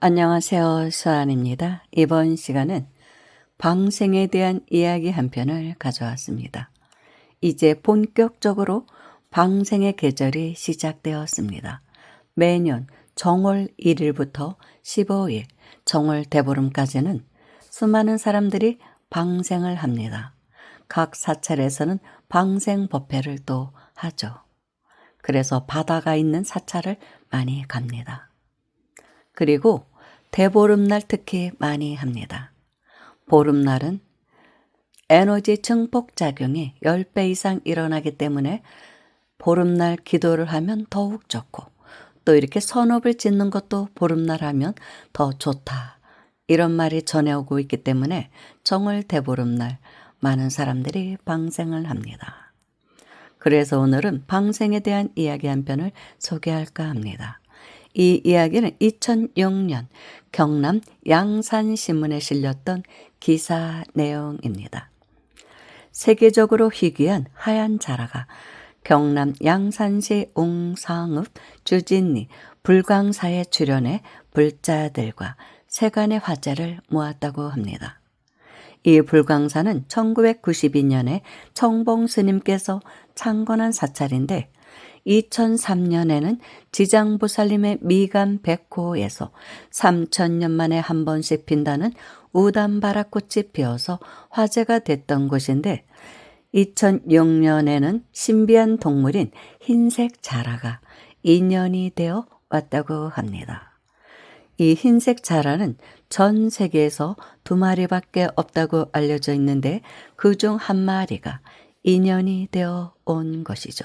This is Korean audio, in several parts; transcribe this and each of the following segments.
안녕하세요. 수아입니다. 이번 시간은 방생에 대한 이야기 한 편을 가져왔습니다. 이제 본격적으로 방생의 계절이 시작되었습니다. 매년 정월 1일부터 15일 정월 대보름까지는 수많은 사람들이 방생을 합니다. 각 사찰에서는 방생 법회를 또 하죠. 그래서 바다가 있는 사찰을 많이 갑니다. 그리고 대보름날 특히 많이 합니다. 보름날은 에너지 증폭 작용이 10배 이상 일어나기 때문에 보름날 기도를 하면 더욱 좋고 또 이렇게 선업을 짓는 것도 보름날 하면 더 좋다. 이런 말이 전해오고 있기 때문에 정월 대보름날 많은 사람들이 방생을 합니다. 그래서 오늘은 방생에 대한 이야기 한 편을 소개할까 합니다. 이 이야기는 2006년 경남 양산신문에 실렸던 기사 내용입니다. 세계적으로 희귀한 하얀 자라가 경남 양산시 웅상읍 주진리 불광사에 출연해 불자들과 세간의 화제를 모았다고 합니다. 이 불광사는 1992년에 청봉 스님께서 창건한 사찰인데 2003년에는 지장보살님의 미간 백호에서 3천년 만에 한 번씩 핀다는 우담바라꽃이 피어서 화제가 됐던 곳인데 2006년에는 신비한 동물인 흰색 자라가 인연이 되어 왔다고 합니다. 이 흰색 자라는 전 세계에서 두 마리밖에 없다고 알려져 있는데 그 중 한 마리가 인연이 되어 온 것이죠.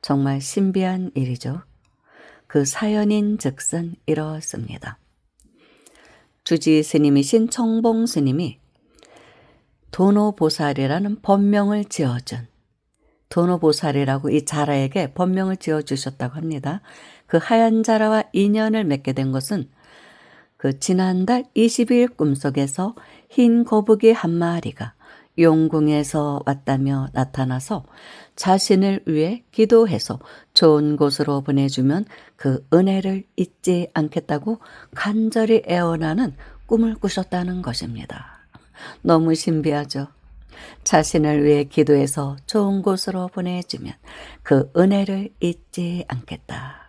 정말 신비한 일이죠. 그 사연인 즉슨 이렇습니다. 주지 스님이신 청봉 스님이 도노보살이라는 법명을 지어준 도노보살이라고 이 자라에게 법명을 지어주셨다고 합니다. 그 하얀 자라와 인연을 맺게 된 것은 그 지난달 20일 꿈속에서 흰 거북이 한 마리가 용궁에서 왔다며 나타나서 자신을 위해 기도해서 좋은 곳으로 보내주면 그 은혜를 잊지 않겠다고 간절히 애원하는 꿈을 꾸셨다는 것입니다. 너무 신비하죠? 자신을 위해 기도해서 좋은 곳으로 보내주면 그 은혜를 잊지 않겠다.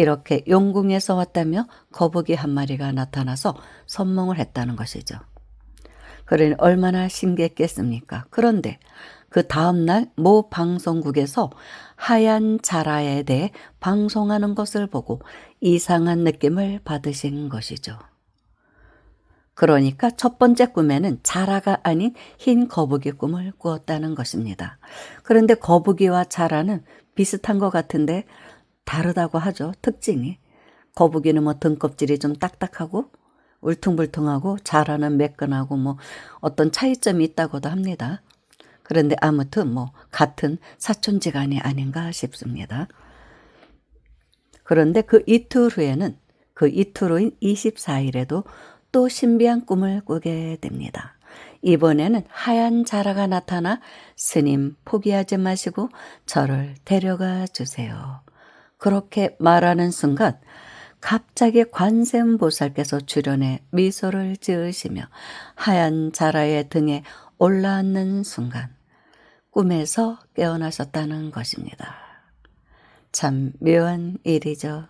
이렇게 용궁에서 왔다며 거북이 한 마리가 나타나서 선몽을 했다는 것이죠. 그러니 얼마나 신기했겠습니까? 그런데 그 다음날 모 방송국에서 하얀 자라에 대해 방송하는 것을 보고 이상한 느낌을 받으신 것이죠. 그러니까 첫 번째 꿈에는 자라가 아닌 흰 거북이 꿈을 꾸었다는 것입니다. 그런데 거북이와 자라는 비슷한 것 같은데 다르다고 하죠. 특징이. 거북이는 뭐 등껍질이 좀 딱딱하고 울퉁불퉁하고 자라는 매끈하고 뭐 어떤 차이점이 있다고도 합니다. 그런데 아무튼 뭐 같은 사촌지간이 아닌가 싶습니다. 그런데 그 이틀 후에는 그 이틀 후인 24일에도 또 신비한 꿈을 꾸게 됩니다. 이번에는 하얀 자라가 나타나 스님 포기하지 마시고 저를 데려가 주세요. 그렇게 말하는 순간 갑자기 관세음보살께서 출연해 미소를 지으시며 하얀 자라의 등에 올라앉는 순간 꿈에서 깨어나셨다는 것입니다. 참 묘한 일이죠.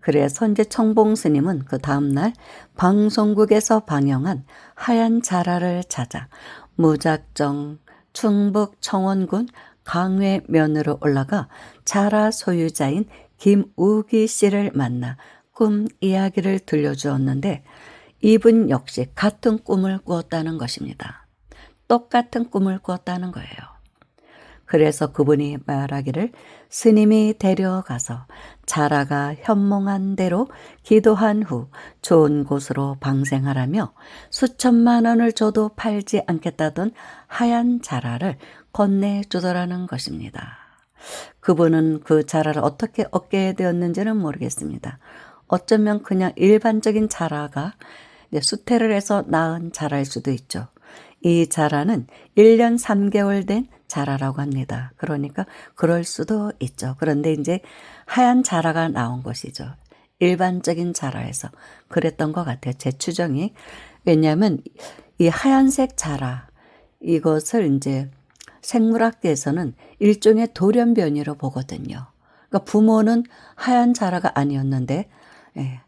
그래서 이제 청봉 스님은 그 다음날 방송국에서 방영한 하얀 자라를 찾아 무작정 충북 청원군 강회면으로 올라가 자라 소유자인 김우기 씨를 만나 꿈 이야기를 들려주었는데 이분 역시 같은 꿈을 꾸었다는 것입니다. 똑같은 꿈을 꾸었다는 거예요. 그래서 그분이 말하기를 스님이 데려가서 자라가 현몽한 대로 기도한 후 좋은 곳으로 방생하라며 수천만 원을 줘도 팔지 않겠다던 하얀 자라를 건네주더라는 것입니다. 그분은 그 자라를 어떻게 얻게 되었는지는 모르겠습니다. 어쩌면 그냥 일반적인 자라가 수태를 해서 낳은 자라일 수도 있죠. 이 자라는 1년 3개월 된 자라라고 합니다. 그러니까 그럴 수도 있죠. 그런데 이제 하얀 자라가 나온 것이죠. 일반적인 자라에서 그랬던 것 같아요. 제 추정이. 왜냐하면 이 하얀색 자라 이것을 이제 생물학계에서는 일종의 돌연변이로 보거든요. 그러니까 부모는 하얀 자라가 아니었는데 예,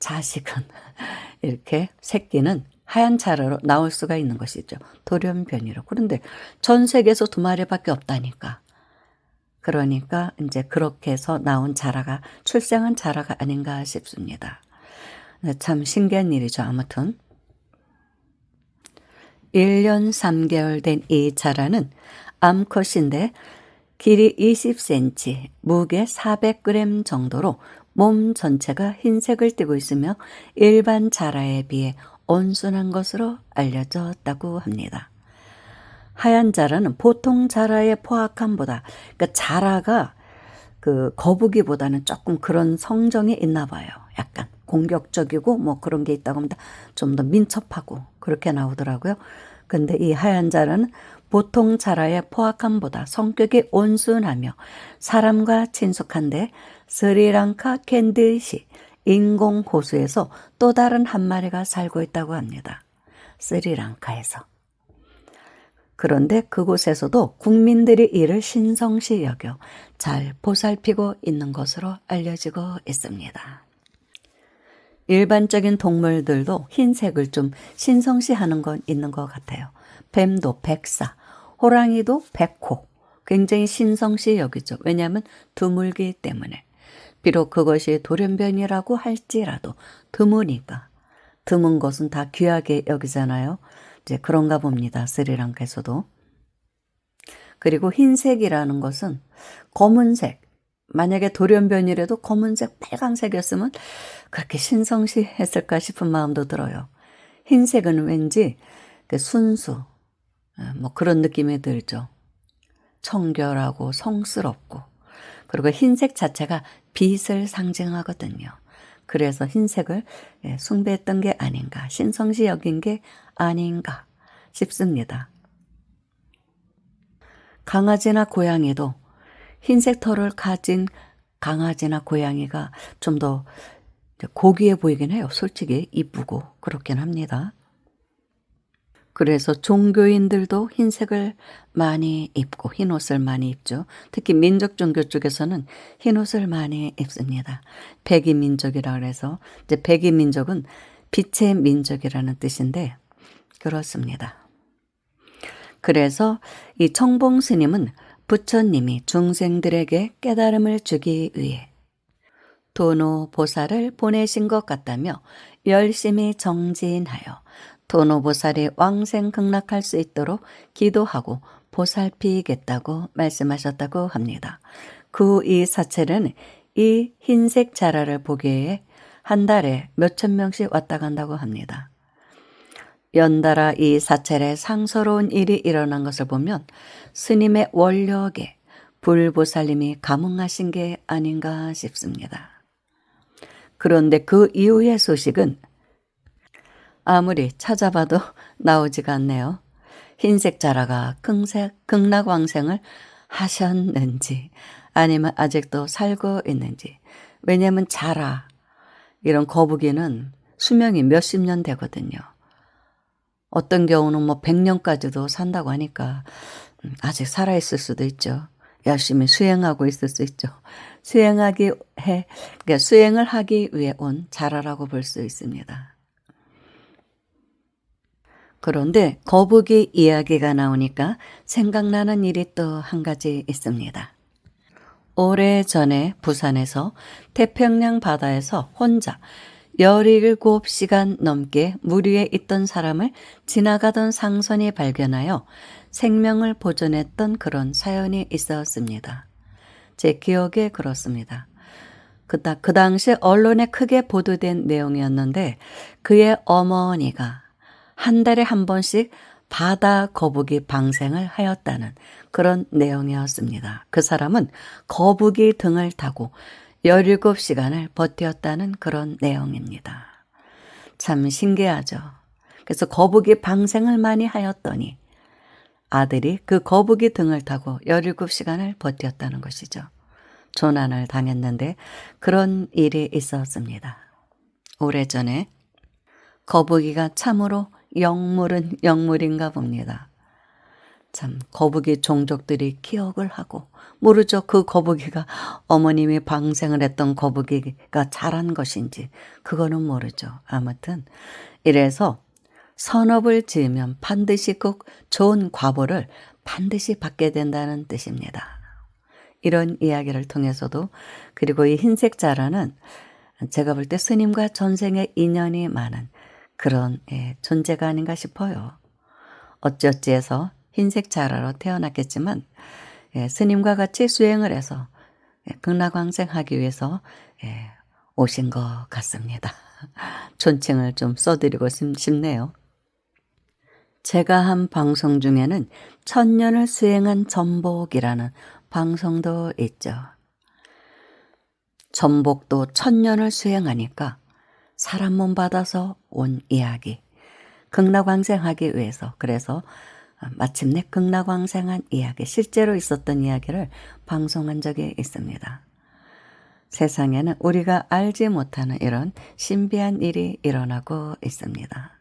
자식은 이렇게 새끼는 하얀 자라로 나올 수가 있는 것이죠. 돌연변이로. 그런데 전 세계에서 두 마리밖에 없다니까. 그러니까 이제 그렇게 해서 나온 자라가 출생한 자라가 아닌가 싶습니다. 네, 참 신기한 일이죠. 아무튼 1년 3개월 된 이 자라는 암컷인데 길이 20cm, 무게 400g 정도로 몸 전체가 흰색을 띠고 있으며 일반 자라에 비해 온순한 것으로 알려졌다고 합니다. 하얀 자라는 보통 자라의 포악함보다 그러니까 자라가 그 거북이보다는 조금 그런 성정이 있나 봐요. 약간 공격적이고 뭐 그런 게 있다고 합니다. 좀 더 민첩하고 그렇게 나오더라고요. 근데 이 하얀 자라는 보통 자라의 포악함보다 성격이 온순하며 사람과 친숙한데 스리랑카 캔드시 인공 호수에서 또 다른 한 마리가 살고 있다고 합니다. 스리랑카에서. 그런데 그곳에서도 국민들이 이를 신성시 여겨 잘 보살피고 있는 것으로 알려지고 있습니다. 일반적인 동물들도 흰색을 좀 신성시 하는 건 있는 것 같아요. 뱀도 백사, 호랑이도 백호. 굉장히 신성시 여기죠. 왜냐하면 드물기 때문에. 비록 그것이 돌연변이라고 할지라도 드무니까. 드문 것은 다 귀하게 여기잖아요. 이제 그런가 봅니다. 스리랑카에서도. 그리고 흰색이라는 것은 검은색. 만약에 돌연변이라도 검은색, 빨강색이었으면 그렇게 신성시했을까 싶은 마음도 들어요. 흰색은 왠지 그 순수, 뭐 그런 느낌이 들죠. 청결하고 성스럽고. 그리고 흰색 자체가 빛을 상징하거든요. 그래서 흰색을 예, 숭배했던 게 아닌가, 신성시 여긴 게 아닌가 싶습니다. 강아지나 고양이도 흰색 털을 가진 강아지나 고양이가 좀 더 고귀해 보이긴 해요. 솔직히 이쁘고 그렇긴 합니다. 그래서 종교인들도 흰색을 많이 입고 흰 옷을 많이 입죠. 특히 민족 종교 쪽에서는 흰 옷을 많이 입습니다. 백이 민족이라 그래서 이제 백이 민족은 빛의 민족이라는 뜻인데 그렇습니다. 그래서 이 청봉 스님은 부처님이 중생들에게 깨달음을 주기 위해 도노 보살을 보내신 것 같다며 열심히 정진하여 도노보살이 왕생 극락할 수 있도록 기도하고 보살피겠다고 말씀하셨다고 합니다. 그 이 사찰은 이 흰색 자라를 보기 위해 한 달에 몇천 명씩 왔다 간다고 합니다. 연달아 이 사찰에 상서로운 일이 일어난 것을 보면 스님의 원력에 불보살님이 감흥하신 게 아닌가 싶습니다. 그런데 그 이후의 소식은 아무리 찾아봐도 나오지가 않네요. 흰색 자라가 극색, 극락왕생을 하셨는지 아니면 아직도 살고 있는지 왜냐하면 자라 이런 거북이는 수명이 몇십 년 되거든요. 어떤 경우는 뭐 100년까지도 산다고 하니까 음, 아직 살아있을 수도 있죠. 열심히 수행하고 있을 수 있죠. 수행하기 해, 그러니까 수행을 하기 위해 온 자라라고 볼 수 있습니다. 그런데 거북이 이야기가 나오니까 생각나는 일이 또 한 가지 있습니다. 오래 전에 부산에서 태평양 바다에서 혼자 17시간 넘게 물 위에 있던 사람을 지나가던 상선이 발견하여 생명을 보존했던 그런 사연이 있었습니다. 제 기억에 그렇습니다. 그, 그 당시 언론에 크게 보도된 내용이었는데 그의 어머니가 한 달에 한 번씩 바다 거북이 방생을 하였다는 그런 내용이었습니다. 그 사람은 거북이 등을 타고 17시간을 버텼다는 그런 내용입니다. 참 신기하죠. 그래서 거북이 방생을 많이 하였더니 아들이 그 거북이 등을 타고 17시간을 버텼다는 것이죠. 조난을 당했는데 그런 일이 있었습니다. 오래전에 거북이가 참으로 영물은 영물인가 봅니다. 참 거북이 종족들이 기억을 하고 모르죠. 그 거북이가 어머님이 방생을 했던 거북이가 자란 것인지 그거는 모르죠. 아무튼 이래서 선업을 지으면 반드시 꼭 좋은 과보를 반드시 받게 된다는 뜻입니다. 이런 이야기를 통해서도 그리고 이 흰색 자라는 제가 볼 때 스님과 전생에 인연이 많은 그런 예, 존재가 아닌가 싶어요 어찌어찌해서 흰색 자라로 태어났겠지만 예, 스님과 같이 수행을 해서 예, 극락왕생하기 위해서 예, 오신 것 같습니다. 존칭을 좀 써드리고 싶- 싶네요. 제가 한 방송 중에는 천년을 수행한 전복이라는 방송도 있죠. 전복도 천년을 수행하니까 사람 몸 받아서 온 이야기. 극락왕생하기 위해서 그래서 마침내 극락왕생한 이야기 실제로 있었던 이야기를 방송한 적이 있습니다. 세상에는 우리가 알지 못하는 이런 신비한 일이 일어나고 있습니다.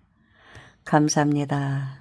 감사합니다.